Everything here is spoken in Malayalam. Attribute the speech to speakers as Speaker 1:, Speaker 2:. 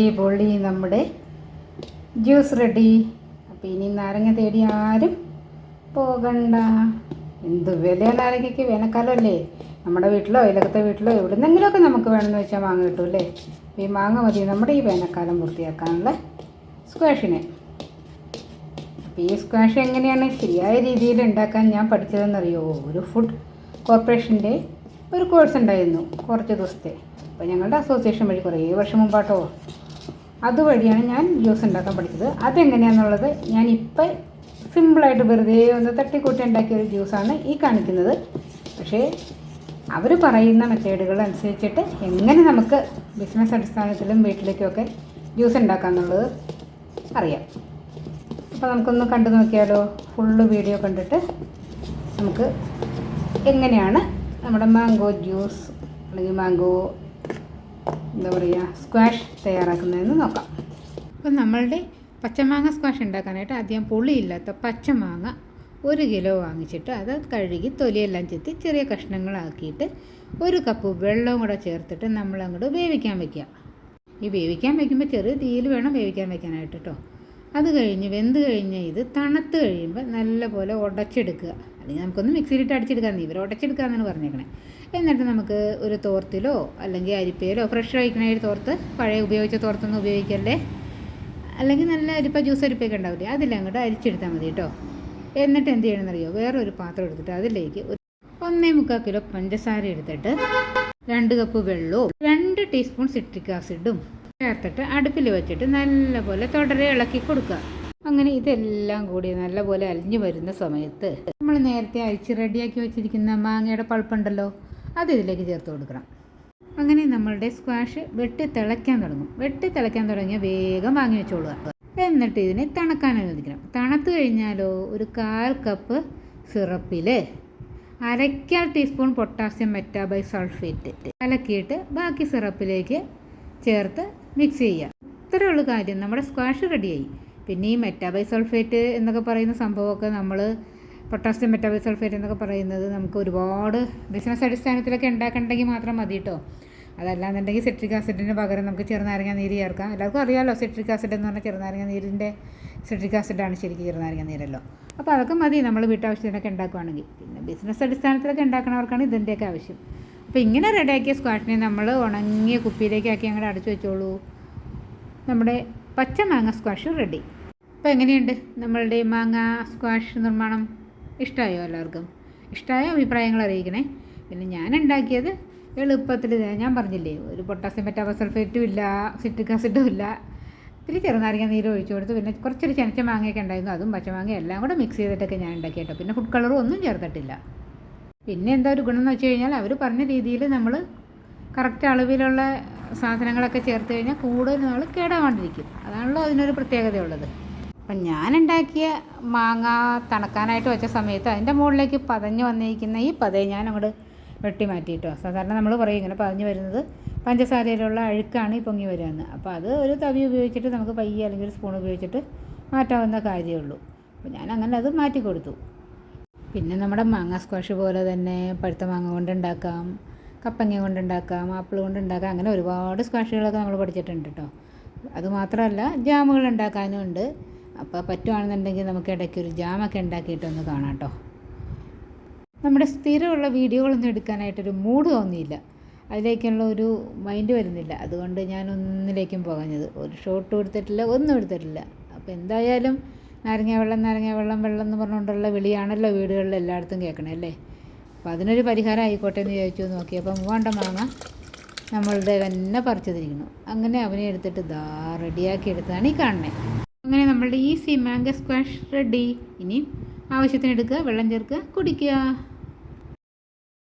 Speaker 1: ഈ പൊള്ളി നമ്മുടെ ജ്യൂസ് റെഡി. അപ്പോൾ ഇനി നാരങ്ങ തേടി ആരും പോകണ്ട. എന്ത് വില നാരങ്ങയ്ക്ക്? വേനൽക്കാലമല്ലേ. നമ്മുടെ വീട്ടിലോ അയലക്കത്തെ വീട്ടിലോ എവിടുന്നെങ്കിലുമൊക്കെ നമുക്ക് വേണമെന്ന് വെച്ചാൽ മാങ്ങ കിട്ടും അല്ലേ? ഈ മാങ്ങ മതി. നമ്മുടെ ഈ വേനൽക്കാലം പൂർത്തിയാക്കാനുള്ള സ്ക്വാഷിനെ അപ്പോൾ ഈ സ്ക്വാഷ് എങ്ങനെയാണ്? ശരിയായ രീതിയിൽ ഉണ്ടാക്കാൻ ഞാൻ പഠിച്ചതെന്നറിയോ? ഒരു ഫുഡ് കോർപ്പറേഷന്റെ ഒരു കോഴ്സ് ഉണ്ടായിരുന്നു കുറച്ച് ദിവസത്തെ. അപ്പോൾ ഞങ്ങളുടെ അസോസിയേഷൻ വഴി കുറേ വർഷം മുമ്പാട്ടോ. അതുവഴിയാണ് ഞാൻ ജ്യൂസ് ഉണ്ടാക്കാൻ പഠിച്ചത്. അതെങ്ങനെയാണെന്നുള്ളത് ഇപ്പം സിമ്പിളായിട്ട് വെറുതെ ഒന്ന് തട്ടിക്കൂട്ടി ഉണ്ടാക്കിയ ഒരു ജ്യൂസാണ് ഈ കാണിക്കുന്നത്. പക്ഷേ അവർ പറയുന്ന മെത്തേഡുകൾ അനുസരിച്ചിട്ട് എങ്ങനെ നമുക്ക് ബിസിനസ് അടിസ്ഥാനത്തിലും വീട്ടിലേക്കുമൊക്കെ ജ്യൂസ് ഉണ്ടാക്കാമെന്നുള്ളത് അറിയാം. അപ്പോൾ നമുക്കൊന്ന് കണ്ടു നോക്കിയാലോ? ഫുള്ള് വീഡിയോ കണ്ടിട്ട് നമുക്ക് എങ്ങനെയാണ് നമ്മുടെ മാംഗോ ജ്യൂസ് അല്ലെങ്കിൽ മാംഗോ എന്താ പറയുക സ്ക്വാഷ് തയ്യാറാക്കുന്നതെന്ന് നോക്കാം. അപ്പം നമ്മളുടെ പച്ചമാങ്ങ സ്ക്വാഷ് ഉണ്ടാക്കാനായിട്ട് ആദ്യം പുളിയില്ലാത്ത പച്ചമാങ്ങ ഒരു കിലോ വാങ്ങിച്ചിട്ട് അത് കഴുകി തൊലിയെല്ലാം ചെത്തി ചെറിയ കഷ്ണങ്ങളാക്കിയിട്ട് ഒരു കപ്പ് വെള്ളവും കൂടെ ചേർത്തിട്ട് നമ്മൾ അങ്ങോട്ട് വേവിക്കാൻ വെക്കുക. ഈ വേവിക്കാൻ വെക്കുമ്പോൾ ചെറിയ തീയിൽ വേണം വേവിക്കാൻ വെക്കാനായിട്ട് കേട്ടോ അത് കഴിഞ്ഞ് വെന്ത് കഴിഞ്ഞ് ഇത് തണുത്ത് കഴിയുമ്പോൾ നല്ലപോലെ ഉടച്ചെടുക്കുക അല്ലെങ്കിൽ നമുക്കൊന്ന് മിക്സിയിലിട്ട് അടിച്ചെടുക്കാം ഇവർ ഉടച്ചെടുക്കാമെന്നാണ് പറഞ്ഞേക്കണേ. എന്നിട്ട് നമുക്ക് ഒരു തോർത്തിലോ അല്ലെങ്കിൽ അരിപ്പയിലോ ഫ്രഷ് കഴിക്കണ ഒരു തോർത്ത് പഴയ ഉപയോഗിച്ച തോർത്തൊന്നും ഉപയോഗിക്കല്ലേ? അല്ലെങ്കിൽ നല്ല അരിപ്പ ജ്യൂസ് അരിപ്പൊക്കെ ഉണ്ടാവില്ലേ? അതിലങ്ങോട്ട് അരിച്ചെടുത്താൽ മതി കേട്ടോ. എന്നിട്ട് എന്ത് ചെയ്യണമെന്നറിയോ? വേറൊരു പാത്രം എടുത്തിട്ട് അതിലേക്ക് ഒരു ഒന്നേ മുക്കാൽ കിലോ പഞ്ചസാര എടുത്തിട്ട് രണ്ട് കപ്പ് വെള്ളവും രണ്ട് ടീസ്പൂൺ സിട്രിക് ആസിഡും ചേർത്തിട്ട് അടുപ്പിൽ വെച്ചിട്ട് നല്ലപോലെ തുടരെ ഇളക്കി കൊടുക്കുക. അങ്ങനെ ഇതെല്ലാം കൂടി നല്ലപോലെ അലിഞ്ഞു വരുന്ന സമയത്ത് നമ്മൾ നേരത്തെ അരിച്ച് റെഡിയാക്കി വെച്ചിരിക്കുന്ന മാങ്ങയുടെ പൾപ്പുണ്ടല്ലോ അത് ഇതിലേക്ക് ചേർത്ത് കൊടുക്കണം. അങ്ങനെ നമ്മളുടെ സ്ക്വാഷ് വെട്ടി തിളയ്ക്കാൻ തുടങ്ങും. വെട്ടി തിളയ്ക്കാൻ തുടങ്ങിയ വേഗം വാങ്ങി വെച്ചോളുക. എന്നിട്ട് ഇതിനെ തണുക്കാൻ അനുവദിക്കണം. തണുത്ത് കഴിഞ്ഞാലോ ഒരു കാൽ കപ്പ് സിറപ്പിൽ അരക്കാൽ ടീസ്പൂൺ പൊട്ടാസ്യം മെറ്റാബൈ സൾഫേറ്റ് കലക്കിയിട്ട് ബാക്കി സിറപ്പിലേക്ക് ചേർത്ത് മിക്സ് ചെയ്യുക ഇത്രയേ ഉള്ളൂ കാര്യം. നമ്മുടെ സ്ക്വാഷ് റെഡിയായി പിന്നെ ഈ മെറ്റാബൈ സൾഫേറ്റ് എന്നൊക്കെ പറയുന്ന സംഭവമൊക്കെ നമ്മൾ പൊട്ടാസ്യം മെറ്റാബൈ സൾഫേറ്റ് എന്നൊക്കെ പറയുന്നത് നമുക്ക് ഒരുപാട് ബിസിനസ് അടിസ്ഥാനത്തിലൊക്കെ ഉണ്ടാക്കണ്ടെങ്കിൽ മാത്രം മതി കേട്ടോ അതല്ലാന്നുണ്ടെങ്കിൽ സിട്രിക് ആസിഡിന് പകരം നമുക്ക് ചെറുനാരങ്ങ നീര് ചേർക്കാം. എല്ലാവർക്കും അറിയാമല്ലോ സിട്രിക് ആസിഡ് എന്ന് പറഞ്ഞാൽ ചെറുനാരങ്ങ നീരിന്റെ സിട്രിക് ആസിഡാണ് ശരിക്കും ചെറുനാരങ്ങ നീരല്ലോ. അപ്പോൾ അതൊക്കെ മതി. നമ്മൾ വീട്ടാവശ്യത്തിനൊക്കെ ഉണ്ടാക്കുവാണെങ്കിൽ. പിന്നെ ബിസിനസ് അടിസ്ഥാനത്തിലൊക്കെ ഉണ്ടാക്കണവർക്കാണ് ഇതിന്റെയൊക്കെ ആവശ്യം. അപ്പോൾ ഇങ്ങനെ റെഡിയാക്കിയ സ്ക്വാഷിനെ നമ്മൾ ഉണങ്ങിയ കുപ്പിയിലേക്കാക്കി അങ്ങോട്ട് അടച്ചു വെച്ചോളൂ. നമ്മുടെ പച്ച മാങ്ങ സ്ക്വാഷ് റെഡി അപ്പോൾ എങ്ങനെയുണ്ട്? നമ്മളുടെ മാങ്ങ സ്ക്വാഷ് നിർമ്മാണം ഇഷ്ടമായോ എല്ലാവർക്കും? ഇഷ്ടമായ അഭിപ്രായങ്ങൾ അറിയിക്കണേ. പിന്നെ ഞാൻ ഉണ്ടാക്കിയത് എളുപ്പത്തിൽ ഞാൻ പറഞ്ഞില്ലേ ഒരു പൊട്ടാസ്യം മെറ്റാബസൾഫേറ്റും ഇല്ല സിട്രിക് ആസിഡും ഇല്ല. ഇത്തിരി ചെറുനാരങ്ങ നീര് ഒഴിച്ചു കൊടുത്ത്. പിന്നെ കുറച്ചൊരു ചനച്ച മാങ്ങയൊക്കെ ഉണ്ടായിരുന്നു. അതും പച്ചമാങ്ങ എല്ലാം കൂടെ മിക്സ് ചെയ്തിട്ടൊക്കെ ഞാൻ ഉണ്ടാക്കി കേട്ടോ പിന്നെ ഫുഡ് കളറും ഒന്നും ചേർത്തിട്ടില്ല. പിന്നെ എന്താ ഒരു ഗുണം എന്ന് വെച്ച് കഴിഞ്ഞാൽ അവർ പറഞ്ഞ രീതിയിൽ നമ്മൾ കറക്റ്റ് അളവിലുള്ള സാധനങ്ങളൊക്കെ ചേർത്ത് കഴിഞ്ഞാൽ കൂടുതൽ നമ്മൾ കേടാവാണ്ടിരിക്കും. അതാണല്ലോ അതിനൊരു പ്രത്യേകതയുള്ളത്. അപ്പം ഞാൻ ഉണ്ടാക്കിയ മാങ്ങ തണുക്കാനായിട്ട് വെച്ച സമയത്ത് അതിന്റെ മുകളിലേക്ക് പതഞ്ഞ് വന്നിരിക്കുന്ന ഈ പതയെ ഞാൻ അങ്ങോട്ട് വെട്ടി മാറ്റിയിട്ടോ. സാധാരണ നമ്മൾ പറയും ഇങ്ങനെ പതഞ്ഞ് വരുന്നത് പഞ്ചസാരയിലുള്ള അഴുക്കാണ് ഈ പൊങ്ങി വരുന്നത് അപ്പോൾ അത് ഒരു തവി ഉപയോഗിച്ചിട്ട് നമുക്ക് പയ്യെ അല്ലെങ്കിൽ ഒരു സ്പൂൺ ഉപയോഗിച്ചിട്ട് മാറ്റാവുന്ന കാര്യമുള്ളൂ അപ്പോൾ ഞാൻ അങ്ങനെ അത് മാറ്റി കൊടുത്തു. പിന്നെ നമ്മുടെ മാങ്ങ സ്ക്വാഷ് പോലെ തന്നെ പഴുത്ത മാങ്ങ കൊണ്ടുണ്ടാക്കാം കപ്പങ്ങ കൊണ്ടുണ്ടാക്കാം ആപ്പിൾ കൊണ്ടുണ്ടാക്കാം അങ്ങനെ ഒരുപാട് സ്ക്വാഷുകളൊക്കെ നമ്മൾ പഠിച്ചിട്ടുണ്ട് കേട്ടോ അതുമാത്രമല്ല ജാമുകൾ ഉണ്ടാക്കാനും ഉണ്ട്. അപ്പോൾ പറ്റുവാണെന്നുണ്ടെങ്കിൽ നമുക്ക് ഇടയ്ക്ക് ഒരു ജാമൊക്കെ ഉണ്ടാക്കിയിട്ടൊന്ന് കാണാം കേട്ടോ നമ്മുടെ സ്ഥിരമുള്ള വീഡിയോകളൊന്നും എടുക്കാനായിട്ടൊരു മൂഡ് തോന്നിയില്ല. അതിലേക്കുള്ള ഒരു മൈൻഡ് വരുന്നില്ല. അതുകൊണ്ട് ഞാൻ ഒന്നിലേക്കും പോകാഞ്ഞത്. ഒരു ഷോട്ടും എടുത്തിട്ടില്ല ഒന്നും എടുത്തിട്ടില്ല. അപ്പോൾ എന്തായാലും നാരങ്ങ വെള്ളം നാരങ്ങ വെള്ളം വെള്ളം എന്ന് പറഞ്ഞുകൊണ്ടുള്ള വിളിയാണല്ലോ വീടുകളിൽ എല്ലായിടത്തും കേൾക്കണേ അല്ലേ? അപ്പോൾ അതിനൊരു പരിഹാരം ആയിക്കോട്ടെ എന്ന് ചോദിച്ചു നോക്കിയപ്പോൾ മൂവാണ്ട മാങ്ങ നമ്മളുടെ തന്നെ പറിച്ചു തിരിക്കണം അങ്ങനെ അവനെ എടുത്തിട്ട് ദാ റെഡിയാക്കി എടുത്തതാണ് ഈ കാണുന്നത് അങ്ങനെ നമ്മളുടെ ഈ സിമാങ്ക സ്ക്വാഷ് റെഡി ഇനി ആവശ്യത്തിന് എടുക്കുക വെള്ളം ചേർക്കുക കുടിക്കുക.